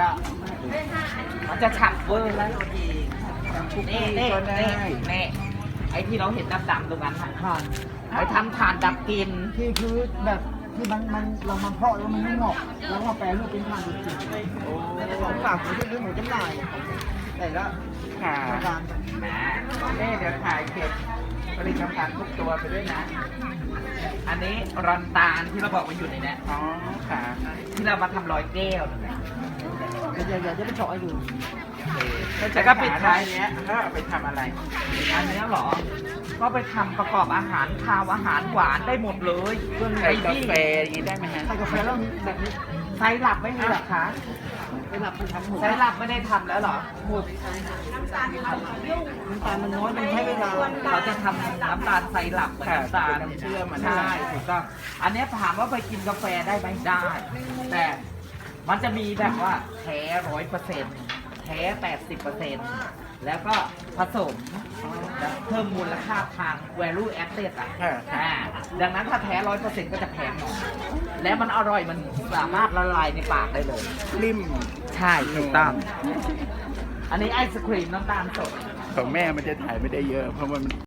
จะมันจะฉับเวอร์แล้วคุกนี่กี้นี่ก็ได้นี่นี่ไอ้ที่เราเห็นดำๆตรงนั้นน่ะผ่านไปทำทานดับกินที่คือแบบที่มันมันเรามาเพาะแล้วมันไม่เหมาะแล้วมาแปลรูปเป็นผ่านจริงๆโอ้ฝากผมที่เรื่องหมูจำหน่ายแต่ละค่ะรายการนะนี่เดี๋ยวถ่ายเก็บผลิตภัณฑ์ทุกตัวไปด้วยนะ อันนี้รอนตาลที่เราบอกว่าอยู่ในเนี้ยอ๋อค่ะที่เรามาทำรอยแก้วนั่นแหละเดี๋ยวเดี๋ยวจะไปเจาะให้ดูแล้วก็ปิดท้ายเนี้ยเขาเอาไปทำอะไร อันเนี้ยเหรอ ก็ไปทำประกอบอาหารคาวอาหารหวานได้หมดเลยเครื่องไอ้ใส่กาที่แฟอย่างนี้ได้ไหมฮะใส่กาแฟแล้วมีแบบนี้ ไซรัปไม่มีเหรอคะไปหลับไปทำหมูไซรัปไม่ได้ทำแล้วเหรอหมดน้ำตาลมันน้อยมันใช้เวลาเราจะทำน้ำตาลไซรัปเหมือนน้ำตาลค่ะเป็นน้ำเชื่อมอะนะใช่ถูกต้องอันเนี้ยถามว่าไปกินกาแฟได้ไหมได้ แต่มันจะมีแบบว่าแท้ร้อยเปอร์เซ็นต์แท้แปดสิบเปอร์เซ็นต์แล้วก็ผสมแล้วเพิ่มมูลค่าทาง value added อะค่ะอ่าดังนั้นถ้าแท้ร้อยเปอร์เซ็นต์ก็จะแพงหน่อย แล้วมันอร่อยมันสามารถละลายในปากได้เลยริมใช่ถูกต้องอันนี้ไอศครีมน้ำตาลสดของแม่มันจะถ่ายไม่ได้เยอะ เพราะมัน